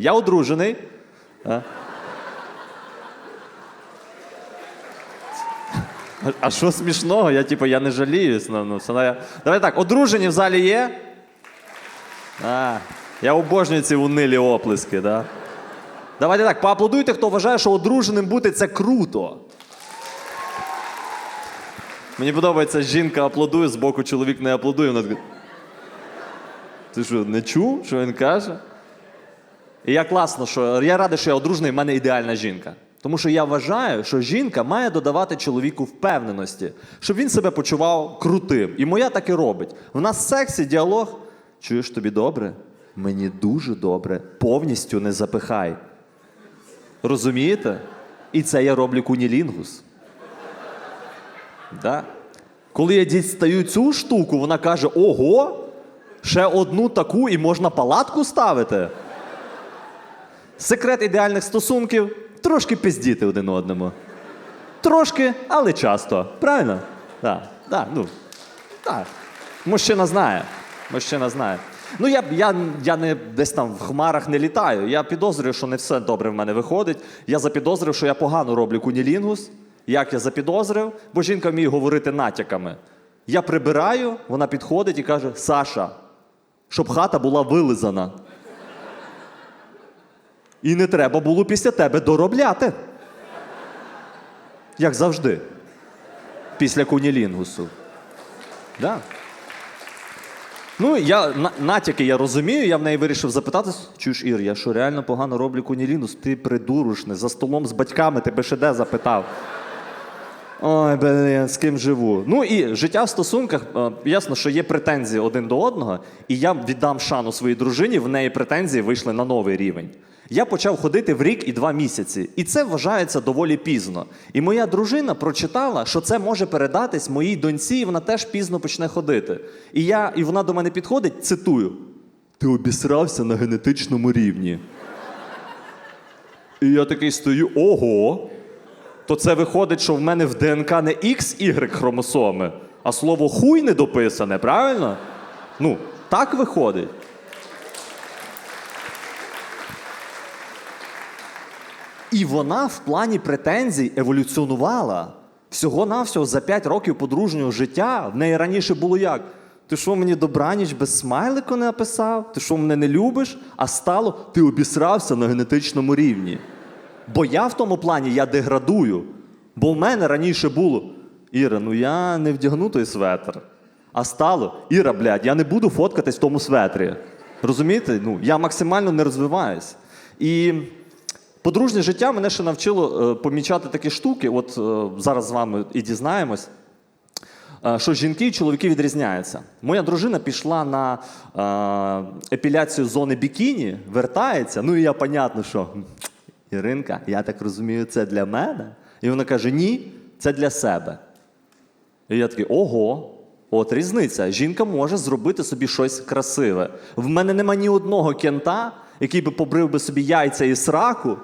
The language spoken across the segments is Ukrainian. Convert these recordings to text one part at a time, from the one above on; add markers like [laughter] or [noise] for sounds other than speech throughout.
Я одружений. А, що смішного? Я типу, я не жаліюсь. Ну, ну. Давай так, одружені в залі є? А, я обожнюю ці унилі оплески, да? Давайте так, поаплодуйте, хто вважає, що одруженим бути це круто. Мені подобається, жінка аплодує, з боку чоловік не аплодує. Вона така. Ти що, не чув, що він каже? І я класно, що я радий, що я одружений, в мене ідеальна жінка. Тому що я вважаю, що жінка має додавати чоловіку впевненості, щоб він себе почував крутим. І моя так і робить. В нас в сексі діалог. Чуєш тобі добре? Мені дуже добре. Повністю не запихай. Розумієте? І це я роблю кунілінгус. Да? Коли я дістаю цю штуку, вона каже: ого, ще одну таку і можна палатку ставити. Секрет ідеальних стосунків трошки пиздіти один одному. Трошки, але часто. Правильно? Так, так, ну. Так. Мужчина знає. Мужчина знає. Ну, я, я, я не десь там в хмарах не літаю. Я підозрюю, що не все добре в мене виходить. Я запідозрив, що я погано роблю кунілінгус. Як я запідозрив, бо жінка вміє говорити натяками. Я прибираю, вона підходить і каже: Саша, щоб хата була вилизана. І не треба було після тебе доробляти. Як завжди. Після кунілінгусу. Да. Ну, я на, натяки я розумію, я в неї вирішив запитати. Чуєш, Ір, я що реально погано роблю кунілінгус? Ти придурушне, за столом з батьками тебе ще де запитав. Ой, блін, з ким живу. Ну і життя в стосунках, е, ясно, що є претензії один до одного, і я віддам шану своїй дружині, в неї претензії вийшли на новий рівень. Я почав ходити в рік і два місяці, і це вважається доволі пізно. І моя дружина прочитала, що це може передатись моїй доньці, і вона теж пізно почне ходити. І я, і вона до мене підходить, цитую: Ти обісрався на генетичному рівні. І я такий стою: ого. То це виходить, що в мене в ДНК не X, Y хромосоми, а слово хуй не дописане, правильно? Ну, так виходить. І вона в плані претензій еволюціонувала. Всього-навсього за 5 років подружнього життя в неї раніше було як? Ти що мені добраніч без смайлику не написав? Ти що мене не любиш? А стало, ти обісрався на генетичному рівні. Бо я в тому плані я деградую. Бо в мене раніше було Іра, ну я не вдягну той светр. А стало, Іра, блядь, я не буду фоткатись в тому светрі. Розумієте? Ну, я максимально не розвиваюсь. І подружнє життя мене ще навчило е, помічати такі штуки. От е, зараз з вами і дізнаємось. е, Що жінки і чоловіки відрізняються. Моя дружина пішла на е, епіляцію зони бікіні, вертається. Ну і я, понятно, що «М, Іринка, я так розумію, це для мене. І вона каже: ні, це для себе. І я такий, ого, от різниця. Жінка може зробити собі щось красиве. В мене нема ні одного кента, який би побрив би собі яйця і сраку.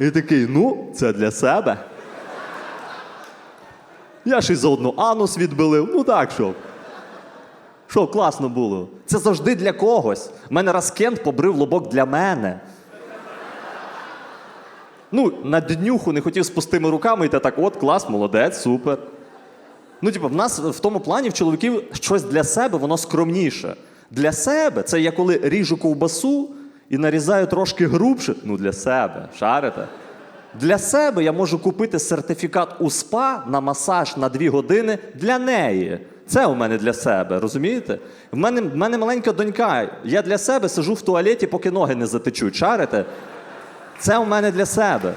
І такий, ну, це для себе. Я ж і заодно анус відбилив. Ну так що. Що, класно було. Це завжди для когось. У мене раз кент побрив лобок для мене. Ну, на днюху не хотів з пустими руками йти так, от, клас, молодець, супер. Ну, типу, в нас в тому плані в чоловіків щось для себе, воно скромніше. Для себе це я коли ріжу ковбасу і нарізаю трошки грубше. Ну, для себе, шарите. Для себе я можу купити сертифікат у СПА на масаж на дві години для неї. Це у мене для себе, розумієте? В мене, в мене маленька донька. Я для себе сижу в туалеті, поки ноги не затечуть. Шарите? Це у мене для себе.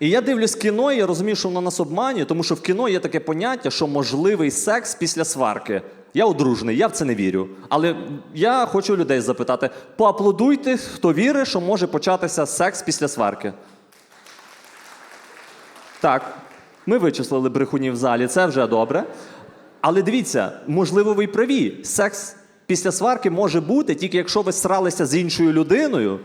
І я дивлюсь кіно, і я розумію, що воно нас обманює, тому що в кіно є таке поняття, що можливий секс після сварки. Я одружений, я в це не вірю. Але я хочу людей запитати: поаплодуйте, хто вірить, що може початися секс після сварки. Так, ми вичислили брехунів в залі, це вже добре. Але дивіться, можливо, ви й праві. Секс після сварки може бути, тільки якщо ви сралися з іншою людиною.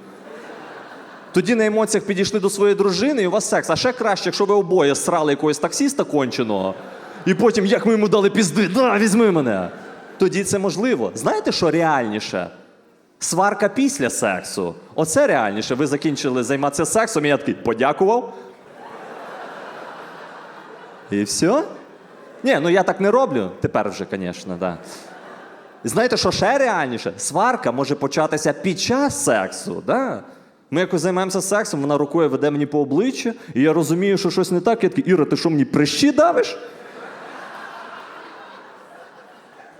Тоді на емоціях підійшли до своєї дружини, і у вас секс. А ще краще, якщо ви обоє срали якогось таксіста конченого, і потім, як ми йому дали пізди, да, візьми мене. Тоді це можливо. Знаєте, що реальніше? Сварка після сексу. Оце реальніше. Ви закінчили займатися сексом, і я такий подякував. І все? Ні, ну я так не роблю. Тепер вже, звісно, так. Да. Знаєте, що ще реальніше? Сварка може початися під час сексу. Да? Ми якось займаємося сексом, вона рукою веде мені по обличчю, і я розумію, що щось не так. Я такий, Іра, ти що мені прищі давиш?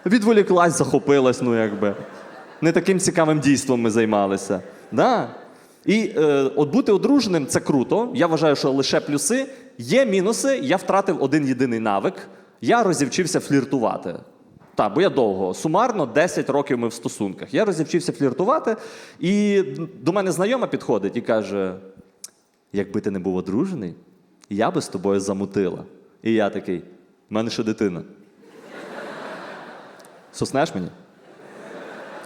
Відволіклась, захопилась, ну якби. Не таким цікавим дійством ми займалися. Да? І е, от бути одруженим це круто. Я вважаю, що лише плюси. Є мінуси. Я втратив один єдиний навик. Я розівчився фліртувати. Так, бо я довго, сумарно 10 років ми в стосунках. Я розівчився фліртувати, і до мене знайома підходить і каже: якби ти не був одружений, я би з тобою замутила. І я такий: в мене ще дитина. Соснеш мені?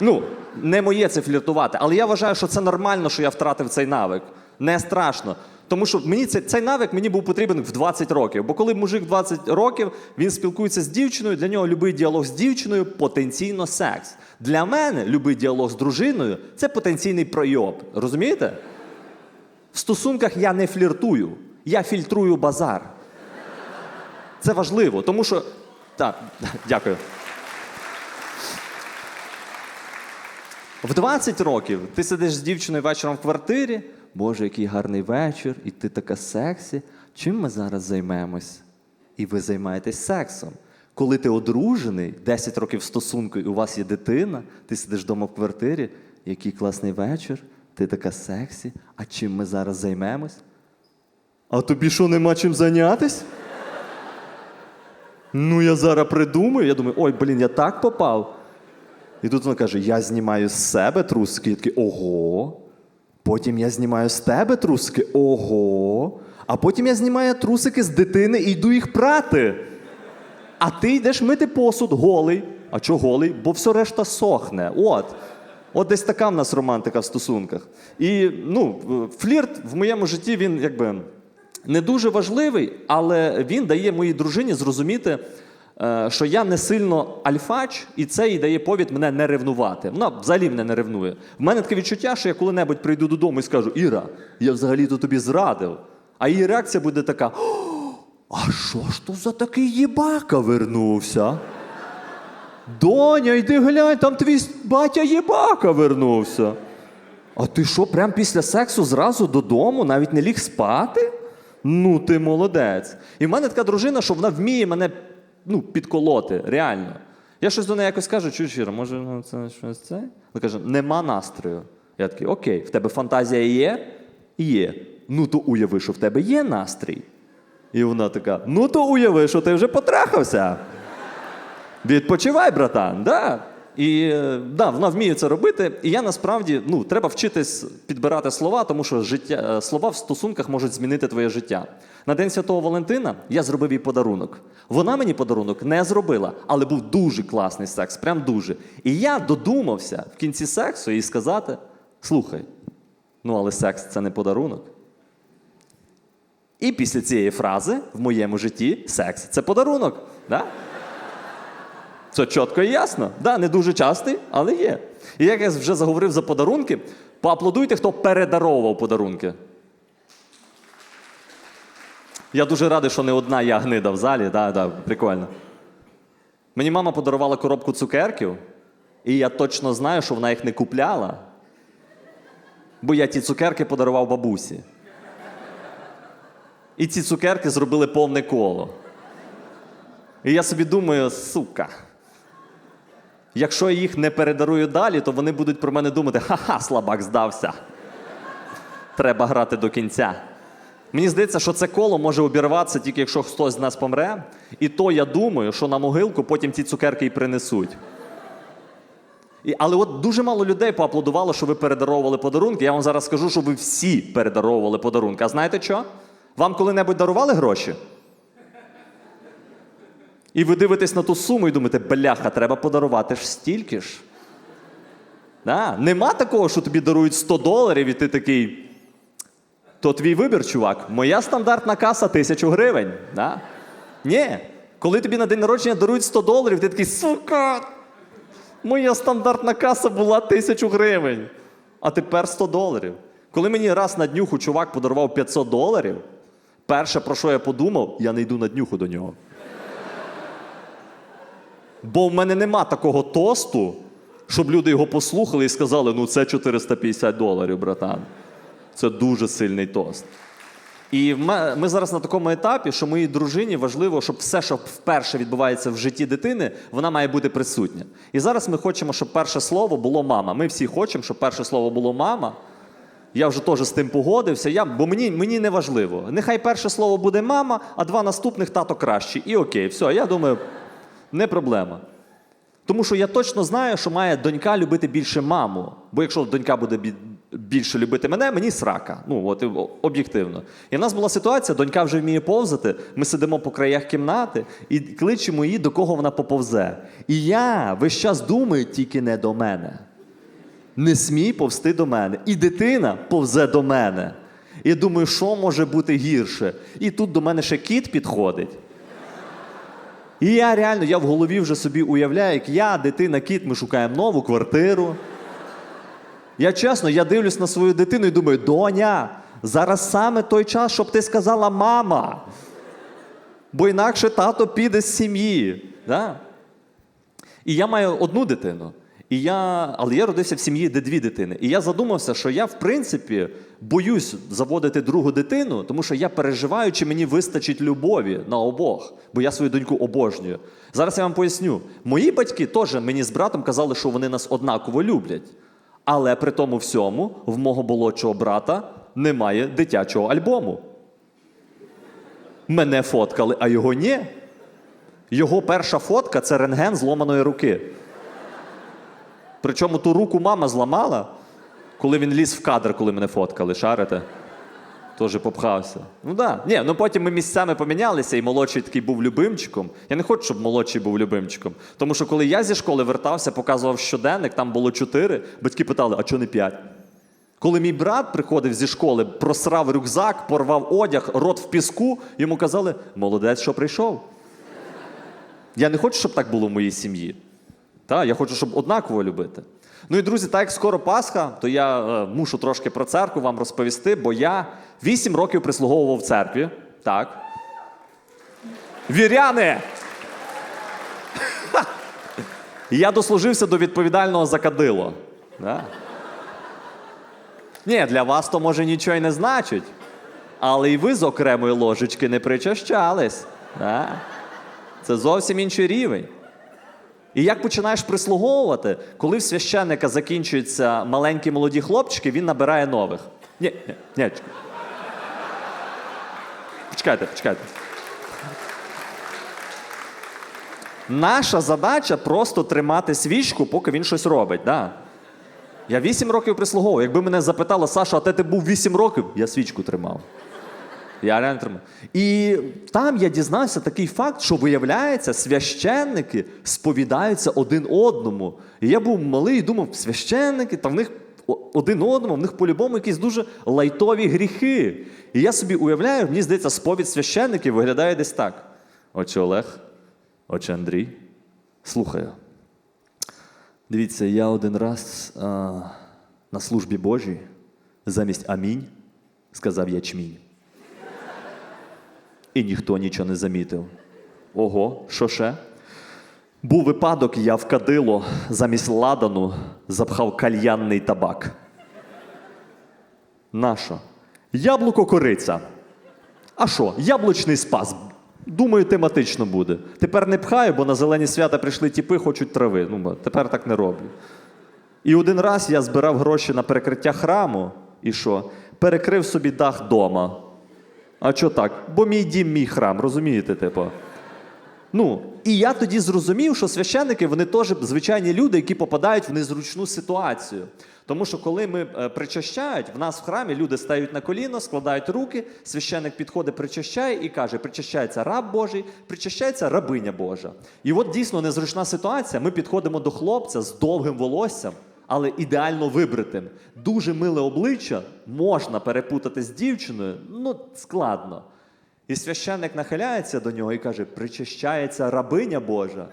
Ну, не моє це фліртувати, але я вважаю, що це нормально, що я втратив цей навик. Не страшно. Тому що мені цей, цей навик мені був потрібен в 20 років. Бо коли мужик 20 років, він спілкується з дівчиною, для нього будь-який діалог з дівчиною потенційно секс. Для мене будь-який діалог з дружиною це потенційний пройоб. Розумієте? В стосунках я не фліртую, я фільтрую базар. Це важливо, тому що. Так, [laughs] дякую. В 20 років ти сидиш з дівчиною вечором в квартирі. Боже, який гарний вечір, і ти така сексі. Чим ми зараз займемось? І ви займаєтесь сексом. Коли ти одружений, 10 років стосунку, і у вас є дитина, ти сидиш вдома в квартирі, який класний вечір, ти така сексі. А чим ми зараз займемось? А тобі що нема чим зайнятись? Ну, я зараз придумаю. Я думаю, ой, блін, я так попав. І тут вона каже: я знімаю з себе трусики. Я такий, ого. Потім я знімаю з тебе трусики, ого. А потім я знімаю трусики з дитини і йду їх прати. А ти йдеш мити посуд голий. А чого голий? Бо все решта сохне. От. От десь така в нас романтика в стосунках. І ну, флірт в моєму житті він якби не дуже важливий, але він дає моїй дружині зрозуміти, що я не сильно альфач, і це їй дає повід мене не ревнувати. Вона взагалі мене не ревнує. В мене таке відчуття, що я коли-небудь прийду додому і скажу: Іра, я взагалі-то тобі зрадив. А її реакція буде така: а що ж то за такий їбака вернувся? Доня, йди глянь, там твій батя їбака вернувся. А ти що, прямо після сексу зразу додому, навіть не ліг спати? Ну, ти молодець. І в мене така дружина, що вона вміє мене ну, підколоти, реально. Я щось до неї якось кажу, чуєш, Іра, може ну, це щось це? Вона каже, нема настрою. Я такий, окей, в тебе фантазія є? Є. Ну, то уяви, що в тебе є настрій. І вона така: ну то уяви, що ти вже потрахався. Відпочивай, братан, да. І е, да, вона вміє це робити. І я насправді ну, треба вчитись підбирати слова, тому що життя, е, слова в стосунках можуть змінити твоє життя. На День Святого Валентина я зробив їй подарунок. Вона мені подарунок не зробила, але був дуже класний секс, прям дуже. І я додумався в кінці сексу їй сказати: слухай, ну але секс це не подарунок. І після цієї фрази в моєму житті секс це подарунок. Да? Це чітко і ясно. Да, не дуже частий, але є. І як я вже заговорив за подарунки, поаплодуйте, хто передаровував подарунки. Я дуже радий, що не одна я гнида в залі. Да, да, прикольно. Мені мама подарувала коробку цукерків, і я точно знаю, що вона їх не купляла. Бо я ті цукерки подарував бабусі. І ці цукерки зробили повне коло. І я собі думаю, сука. Якщо я їх не передарую далі, то вони будуть про мене думати: ха-ха, слабак здався. Треба грати до кінця. Мені здається, що це коло може обірватися тільки якщо хтось з нас помре. І то я думаю, що на могилку потім ці цукерки і принесуть. І, але от дуже мало людей поаплодувало, що ви передаровували подарунки. Я вам зараз скажу, що ви всі передаровували подарунки. А знаєте що? Вам коли-небудь дарували гроші? І ви дивитесь на ту суму і думаєте, бляха, треба подарувати ж стільки ж. Да? Нема такого, що тобі дарують 100 доларів, і ти такий. То твій вибір, чувак. Моя стандартна каса 1000 гривень. Да? Ні. Коли тобі на день народження дарують 100 доларів, ти такий, сука. Моя стандартна каса була тисячу гривень, а тепер 100 доларів. Коли мені раз на днюху чувак подарував 500 доларів, перше, про що я подумав, я не йду на днюху до нього. Бо в мене нема такого тосту, щоб люди його послухали і сказали: ну це 450 доларів, братан. Це дуже сильний тост. І ми зараз на такому етапі, що моїй дружині важливо, щоб все, що вперше відбувається в житті дитини, вона має бути присутня. І зараз ми хочемо, щоб перше слово було мама. Ми всі хочемо, щоб перше слово було мама. Я вже теж з тим погодився, я, бо мені, мені не важливо. Нехай перше слово буде мама, а два наступних тато кращі. І окей, все, я думаю, не проблема. Тому що я точно знаю, що має донька любити більше маму. Бо якщо донька буде більше любити мене, мені срака. Ну, от об'єктивно. І в нас була ситуація, донька вже вміє повзати. Ми сидимо по краях кімнати і кличемо її, до кого вона поповзе. І я весь час думаю тільки не до мене. Не смій повсти до мене. І дитина повзе до мене. І я думаю, що може бути гірше? І тут до мене ще кіт підходить. І я реально, я в голові вже собі уявляю, як я, дитина, кіт, ми шукаємо нову квартиру. Я чесно, я дивлюсь на свою дитину і думаю, доня, зараз саме той час, щоб ти сказала мама. Бо інакше тато піде з сім'ї. Да? І я маю одну дитину. І я, але я родився в сім'ї, де дві дитини. І я задумався, що я, в принципі, боюсь заводити другу дитину, тому що я переживаю, чи мені вистачить любові на обох, бо я свою доньку обожнюю. Зараз я вам поясню. Мої батьки теж мені з братом казали, що вони нас однаково люблять. Але при тому всьому в мого молодшого брата немає дитячого альбому. Мене фоткали, а його ні. Його перша фотка це рентген зломаної руки. Причому ту руку мама зламала, коли він ліз в кадр, коли мене фоткали, шарите? Теж попхався. Ну. Да. Ні, ну потім ми місцями помінялися, і молодший такий був любимчиком. Я не хочу, щоб молодший був любимчиком. Тому що коли я зі школи вертався, показував щоденник, там було чотири, батьки питали, а чого не п'ять? Коли мій брат приходив зі школи, просрав рюкзак, порвав одяг, рот в піску, йому казали: молодець, що прийшов. Я не хочу, щоб так було в моїй сім'ї. Та, я хочу, щоб однаково любити. Ну і друзі, так як скоро Пасха, то я е, мушу трошки про церкву вам розповісти, бо я 8 років прислуговував в церкві. Так. Віряни! Я дослужився до відповідального за кадило. Да? Ні, для вас то може нічого й не значить. Але і ви з окремої ложечки не причащались. Да? Це зовсім інший рівень. І як починаєш прислуговувати, коли в священника закінчуються маленькі молоді хлопчики, він набирає нових. Ні, ні, ні. чекай. Почекайте, почекайте. Наша задача просто тримати свічку, поки він щось робить. Да. Я вісім років прислуговував. Якби мене запитали, Саша, а де ти був вісім років? Я свічку тримав. Я реально тримав. І там я дізнався такий факт, що виявляється, священники сповідаються один одному. І я був малий і думав, священники, та в них один одному, в них по-любому якісь дуже лайтові гріхи. І я собі уявляю, мені здається, сповідь священників виглядає десь так. Отче Олег, отче Андрій, слухаю. Дивіться, я один раз а, на службі Божій замість амінь сказав ячмінь. І ніхто нічого не замітив. Ого, що ще? Був випадок, я в кадило замість ладану запхав кальянний табак. Нащо? Яблуко кориця. А що? Яблучний спас. Думаю, тематично буде. Тепер не пхаю, бо на зелені свята прийшли тіпи, хочуть трави. Ну, тепер так не роблю. І один раз я збирав гроші на перекриття храму, і що? Перекрив собі дах дома. А що так? Бо мій дім, мій храм, розумієте, типу? Ну, і я тоді зрозумів, що священники вони теж звичайні люди, які попадають в незручну ситуацію. Тому що коли ми е, причащають, в нас в храмі люди стають на коліно, складають руки, священник підходить, причащає і каже: причащається раб Божий, причащається рабиня Божа. І от дійсно незручна ситуація. Ми підходимо до хлопця з довгим волоссям, але ідеально вибритим. Дуже миле обличчя можна перепутати з дівчиною, ну складно. І священник нахиляється до нього і каже: причащається рабиня Божа.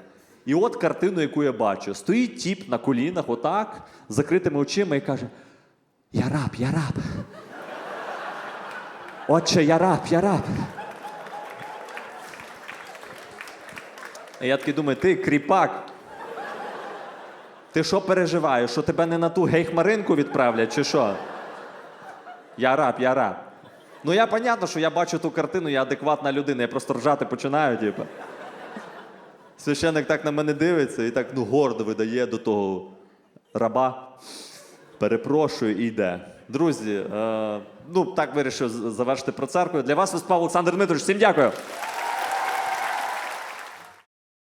І от картину, яку я бачу. Стоїть тіп на колінах, отак, з закритими очима, і каже: Я раб, я раб. Отче, я раб, я раб. І я такий думаю, ти кріпак. Ти що переживаєш? Що тебе не на ту гейхмаринку відправлять, чи що? Я раб, я раб. Ну я понятно, що я бачу ту картину, я адекватна людина, я просто ржати починаю, типу. Священник так на мене дивиться і так ну, гордо видає до того раба. Перепрошую і йде. Друзі, е, ну так вирішив завершити про церкву. Для вас виступав Олександр Дмитрович. Всім дякую.